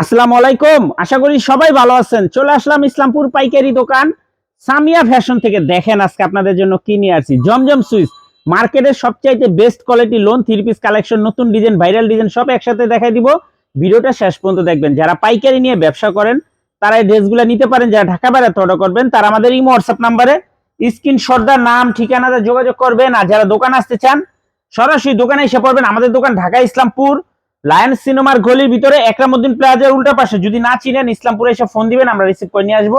আসসালামু আলাইকুম। আশা করি সবাই ভালো আছেন। চলে আসলাম ইসলামপুর পাইকারি দোকান। সামিয়া ফ্যাশন থেকে দেখেন আজকে আপনাদের জন্য কি নিয়ে আসছি। জমজম সুইচ। মার্কেটের সবচাইতে best quality lawn three piece collection নতুন ডিজাইন ভাইরাল ডিজাইন সব একসাথে দেখাই দিব। ভিডিওটা শেষ পর্যন্ত দেখবেন। যারা পাইকারি নিয়ে ব্যবসা করেন, তারা এই ড্রেসগুলো নিতে পারেন। যারা ঢাকা বেড়াতে অর্ডার করবেন, তারা আমাদের ইমো হোয়াটসঅ্যাপ নাম্বারে স্ক্রিনশটদার নাম ঠিকানাতে যোগাযোগ করবেন। আর যারা দোকান আসতে চান, সরাসরি দোকানে এসে পড়বেন। আমাদের দোকান ঢাকা ইসলামপুর। লায়ন সিনেমার গলির ভিতরে একরামুদ্দিন প্লাজার উল্টা পাশে। যদি না চিনেন, ইসলামপুরে এসে ফোন দিবেন, আমরা রিসিভ করে নিয়ে আসব।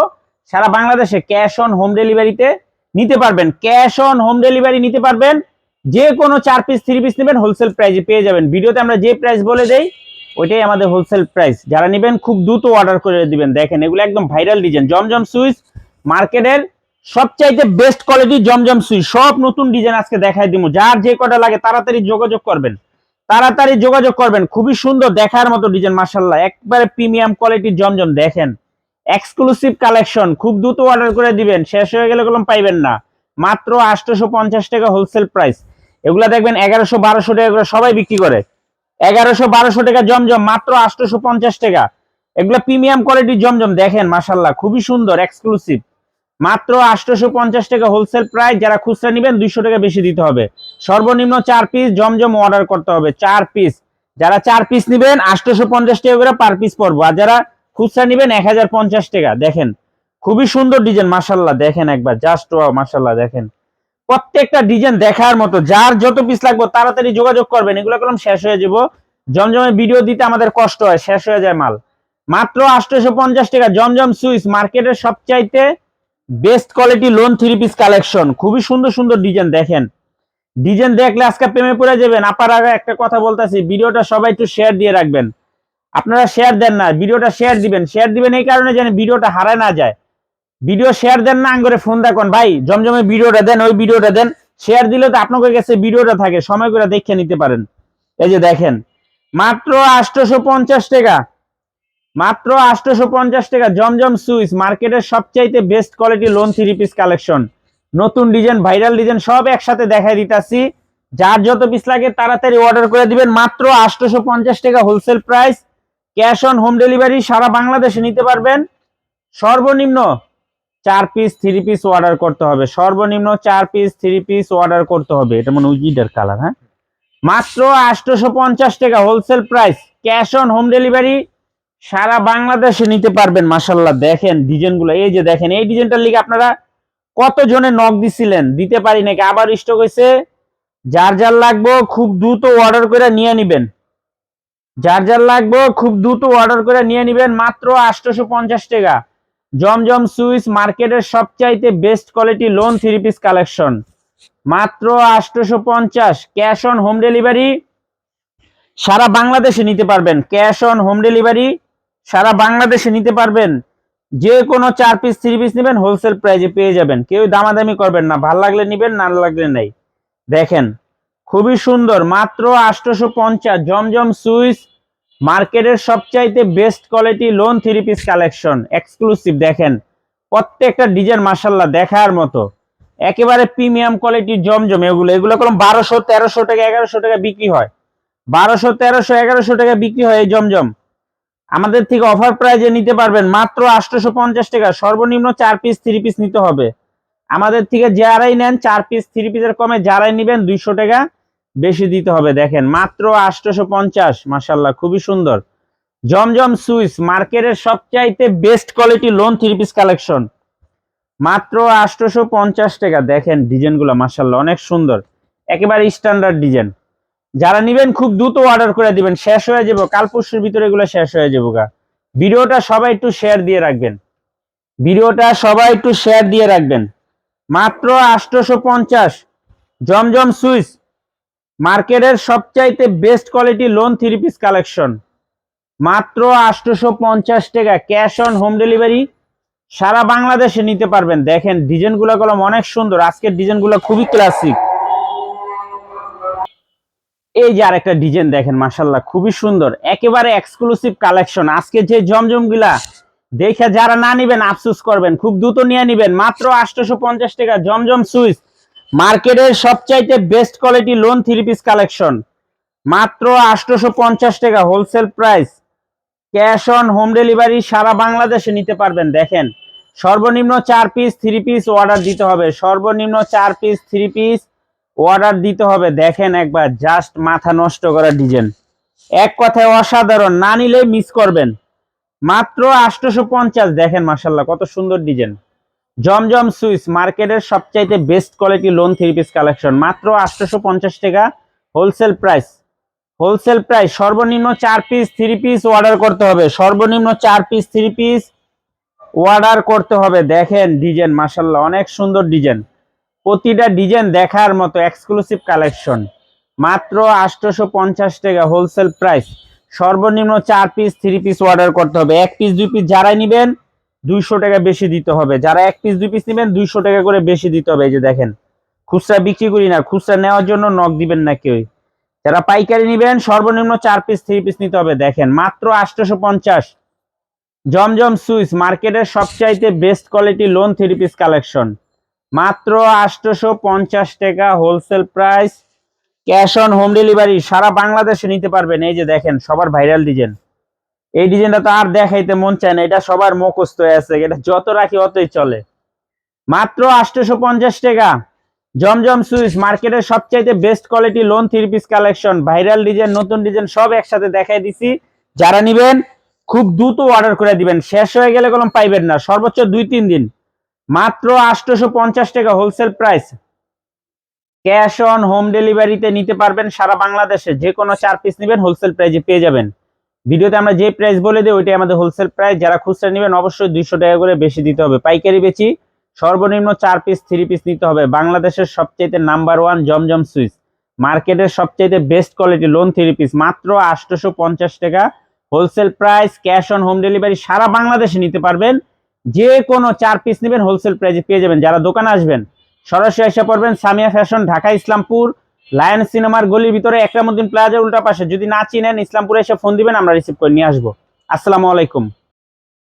সারা বাংলাদেশে ক্যাশ অন হোম ডেলিভারিতে নিতে পারবেন। ক্যাশ অন হোম ডেলিভারি নিতে পারবেন। যে কোনো চার পিস থ্রি পিস নেবেন হোলসেল প্রাইসে পেয়ে যাবেন। ভিডিওতে আমরা যে প্রাইস বলে দেই, ওইটাই আমাদের হোলসেল প্রাইস যারা নেবেন, খুব দ্রুত অর্ডার করে দিবেন। দেখেন, এগুলো একদম ভাইরাল ডিজাইন জমজম সুইচ মার্কেটের সবচাইতে বেস্ট কোয়ালিটি জমজম সুইচ সব নতুন ডিজাইন আজকে দেখাই দিব। যার যে কটা লাগে, তাড়াতাড়ি যোগাযোগ করবেন। তাড়াতাড়ি যোগাযোগ করবেন। খুবই সুন্দর দেখার মতো ডিজাইন মাসাল্লাহ একবারে প্রিমিয়াম কোয়ালিটির জমজম, দেখেন। এক্সক্লুসিভ কালেকশন খুব দ্রুত অর্ডার করে দিবেন। শেষ হয়ে গেলে কোনো পাইবেন না। মাত্র আটশোশো পঞ্চাশ টাকা হোলসেল প্রাইস এগুলা দেখবেন এগারোশো বারোশো টাকা করে সবাই বিক্রি করে। এগারোশো বারোশো টাকা জমজম, মাত্র আটশোশো পঞ্চাশ টাকা। এগুলা প্রিমিয়াম কোয়ালিটির জমজম, দেখেন মাসাল্লাহ খুবই সুন্দর এক্সক্লুসিভ মাত্র আটশোশো পঞ্চাশ টাকা হোলসেল প্রাইস যারা খুচরা নেবেন, দুইশো টাকা বেশি দিতে হবে। সর্বনিম্ন চার পিস জমজম অর্ডার করতে হবে, চার পিস যারা চার পিস নেবেন আটশোশো পঞ্চাশ টাকা করে পার পিস পড়ব। আর যারা খুচরা নেবেন এক হাজার পঞ্চাশ টাকা। দেখেন, খুবই সুন্দর ডিজাইন মাসাল্লাহ দেখেন একবার জাস্ট মাসাল্লাহ দেখেন। প্রত্যেকটা ডিজাইন দেখার মতো, যার যত পিস লাগবে, তাড়াতাড়ি যোগাযোগ করবেন। এগুলো কলম শেষ হয়ে যাব। জমজমে ভিডিও দিতে আমাদের কষ্ট হয়, শেষ হয়ে যায় মাল। মাত্র আটশোশো পঞ্চাশ টাকা, জমজম সুইচ মার্কেটের সবচাইতে best quality lawn three piece collection খুবই সুন্দর সুন্দর ডিজাইন, দেখেন। ডিজাইন দেখলে আজকে প্রেমে পড়ে যাবেন। আপার আগে একটা কথা বলতেছি, ভিডিওটা সবাই একটু শেয়ার দিয়ে রাখবেন। আপনারা শেয়ার দেন না, ভিডিওটা শেয়ার দিবেন। শেয়ার দিবেন এই কারণে যেন ভিডিওটা হারায় না যায়। ভিডিও শেয়ার দেন না, আঙ্গরে ফোন দেখুন। ভাই, জমজমে ভিডিওটা দেন, ওই ভিডিওটা দেন। শেয়ার দিলে তো আপনাদের কাছে ভিডিওটা থাকে, সময় করে দেখে নিতে পারেন। এই যে দেখেন, মাত্র আটশোশো পঞ্চাশ টাকা। মাত্র আটশোশো পঞ্চাশ টাকা, জমজম সুইচ, মার্কেটের সবচাইতে best quality lawn three piece collection নতুন ডিজাইন ভাইরাল ডিজাইন সব একসাথে দেখাই দিতাছি। যার যত পিস লাগে তাড়াতাড়ি অর্ডার করে দিবেন। মাত্র আটশোশো পঞ্চাশ টাকা wholesale price cash on home delivery সারা বাংলাদেশে নিতে পারবেন। সর্বনিম্ন চার পিস থ্রি পিস অর্ডার করতে হবে। সর্বনিম্ন চার পিস থ্রি পিস অর্ডার করতে হবে। এটা মানে উইডার কালার হ্যাঁ? মাত্র আটশোশো পঞ্চাশ টাকা wholesale price cash on home delivery সারা বাংলাদেশে নিতে পারবেন মাসাল্লাহ দেখেন ডিজাইনগুলো এই যে দেখেন, এই ডিজাইনটার লিগে আপনারা কত জনে নক দিছিলেন? দিতে পারি নাকি? আবার স্টক হয়েছে যার যার লাগবো খুব দ্রুত অর্ডার করে নিয়ে নিবেন। যার যার লাগবো খুব দ্রুত অর্ডার করে নিয়ে নিবেন মাত্র আটশোশো পঞ্চাশ টাকা। জমজম সুইচ মার্কেটের সবচাইতে best quality lawn three piece collection মাত্র আটশোশো পঞ্চাশ ক্যাশ অন হোম ডেলিভারি সারা বাংলাদেশে নিতে পারবেন। ক্যাশ অন হোম ডেলিভারি সারা বাংলাদেশে নিতে পারবেন। যে কোনো চার পিস থ্রি পিস নেবেন হোলসেল প্রাইজে পেয়ে যাবেন। কেউ দামাদামি করবেন না, ভালো লাগলে নেবেন, না লাগলে নেই। দেখেন, খুবই সুন্দর, মাত্র আটশোশো পঞ্চাশ জমজম সুইচ মার্কেটের সবচাইতে best quality lawn three piece collection exclusive দেখেন। প্রত্যেকটা ডিজাইন মাসাল্লাহ দেখার মতো। একেবারে প্রিমিয়াম কোয়ালিটির জমজম এগুলো। এগুলো কোনো বারোশো, তেরোশো টাকা, এগারোশো টাকা বিক্রি হয়। বারোশো, তেরোশো, এগারোশো টাকা বিক্রি হয় এই জমজম। আমাদের থেকে অফার প্রাইজে নিতে পারবেন মাত্র আটশোশো পঞ্চাশ টাকা। সর্বনিম্ন চার পিস থ্রি পিস নিতে হবে। আমাদের থেকে যারাই নেন, চার পিস থ্রি পিসের কমে যারাই নেবেন, দুইশো টাকা বেশি দিতে হবে। দেখেন, মাত্র আটশোশো পঞ্চাশ মাসাল্লাহ খুবই সুন্দর। জমজম সুইচ মার্কেটের সবচাইতে best quality lawn three piece collection মাত্র আটশোশো পঞ্চাশ টাকা। দেখেন ডিজাইনগুলো মাসাল্লাহ অনেক সুন্দর। একেবারে স্ট্যান্ডার্ড ডিজাইন যারা নিবেন খুব দ্রুত অর্ডার করে দিবেন, শেষ হয়ে যাব, কাল পরশুর ভিতরে এগুলো শেষ হয়ে যাব গা। ভিডিওটা সবাই একটু শেয়ার দিয়ে রাখবেন। ভিডিওটা সবাই একটু শেয়ার দিয়ে রাখবেন। মাত্র আটশোশো পঞ্চাশ জমজম সুইচ, মার্কেটের সবচাইতে best quality lawn three piece collection মাত্র আটশোশো পঞ্চাশ টাকা ক্যাশ অন হোম ডেলিভারি সারা বাংলাদেশে নিতে পারবেন। দেখেন ডিজাইনগুলো কলম অনেক সুন্দর। আজকের ডিজাইনগুলো খুবই ক্লাসিক এই যে আরেকটা ডিজাইন দেখেন মাসাল্লাহ খুবই সুন্দর। একেবারে এক্সক্লুসিভ কালেকশন আজকে যে জমজমগুলা দেখে যারা না নিবেন, আফসুস করবেন, খুব দ্রুত নিয়ে নিবেন। মাত্র আটশোশো পঞ্চাশ টাকা জমজম সুইচ। মার্কেটের সবচাইতে best quality lawn three piece collection মাত্র আটশোশো পঞ্চাশ টাকা wholesale price cash on home delivery সারা বাংলাদেশে নিতে পারবেন, দেখেন। সর্বনিম্ন চার পিস থ্রি পিস অর্ডার দিতে হবে। সর্বনিম্ন চার পিস থ্রি পিস অর্ডার দিতে হবে, দেখেন একবার জাস্ট মাথা নষ্ট করা ডিজাইন। এক কথায় অসাধারণ, না নিলে মিস করবেন। মাত্র আটশোশো পঞ্চাশ দেখেন মার্শাল্লাহ কত সুন্দর ডিজাইন। জমজম সুইস মার্কেটের সবচাইতে best quality lawn three piece collection মাত্র আটশোশো পঞ্চাশ টাকা হোলসেল প্রাইস হোলসেল প্রাইস সর্বনিম্ন চার পিস থ্রি পিস অর্ডার করতে হবে। সর্বনিম্ন চার পিস থ্রি পিস অর্ডার করতে হবে। দেখেন, ডিজাইন মার্শাল্লাহ অনেক সুন্দর ডিজাইন। প্রতিটা ডিজাইন দেখার মতো এক্সক্লুসিভ কালেকশন মাত্র আটশোশো পঞ্চাশ টাকা হোলসেল প্রাইস সর্বনিম্ন চার পিস থ্রি পিস অর্ডার করতে হবে। এক পিস দুই পিস যারাই নিবেন, দুইশো টাকা বেশি দিতে হবে। যারা এক পিস দুই পিস নেবেন, দুইশো টাকা করে বেশি দিতে হবে। এই যে দেখেন, খুচরা বিক্রি করি না, খুচরা নেওয়ার জন্য নখ দিবেন না কেউই। যারা পাইকারি নিবেন, সর্বনিম্ন চার পিস থ্রি পিস নিতে হবে। দেখেন, মাত্র আটশোশো পঞ্চাশ জমজম সুইস, মার্কেটের সবচাইতে best quality lawn three piece collection মাত্র আটশোশো পঞ্চাশ টাকা wholesale price cash on home delivery সারা বাংলাদেশে নিতে পারবেন। এই যে দেখেন, সবার ভাইরাল ডিজাইন এই ডিজাইনটা তো আর দেখাইতে মন চায় না, এটা সবার মুখস্থ আছে, এটা যত রাখি অতই চলে। মাত্র আটশোশো পঞ্চাশ টাকা, জমজম সুইস মার্কেটের সবচাইতে best quality lawn three piece collection viral design নতুন ডিজাইন সব একসাথে দেখাই দিছি। যারা নিবেন, খুব দ্রুত অর্ডার করে দিবেন। শেষ হয়ে গেলে কোনো পাইবেন না, সর্বোচ্চ দুই তিন দিন। মাত্র আটশোশো পঞ্চাশ টাকা wholesale price cash on home ডেলিভারিতে নিতে পারবেন সারা বাংলাদেশে। যে কোনো চার পিস নেবেন হোলসেল প্রাইজে পেয়ে যাবেন। ভিডিওতে আমরা যে প্রাইস বলে দিই ওইটাই আমাদের হোলসেল প্রাইস যারা খুচরা নেবেন, অবশ্যই দুইশো টাকা করে বেশি দিতে হবে। পাইকারি বেচি, সর্বনিম্ন চার পিস থ্রি পিস নিতে হবে। বাংলাদেশের সবচাইতে নাম্বার ওয়ান জমজম সুইচ। মার্কেটের সবচাইতে best quality lawn three piece মাত্র আটশোশো পঞ্চাশ টাকা। Wholesale price cash on home delivery সারা বাংলাদেশে নিতে পারবেন। যে কোনো চার পিস নেবেন হোলসেল প্রাইজে পেয়ে যাবেন। যারা দোকানে আসবেন, সরাসরি এসে পড়বেন সামিয়া ফ্যাশন ঢাকা ইসলামপুর লায়ন সিনেমার গলির ভিতরে একরামুদ্দিন প্লাজার উল্টা পাশে। যদি না চিনেন ইসলামপুরে এসে ফোন দিবেন, আমরা রিসিভ করে নিয়ে আসব। আসসালামু আলাইকুম।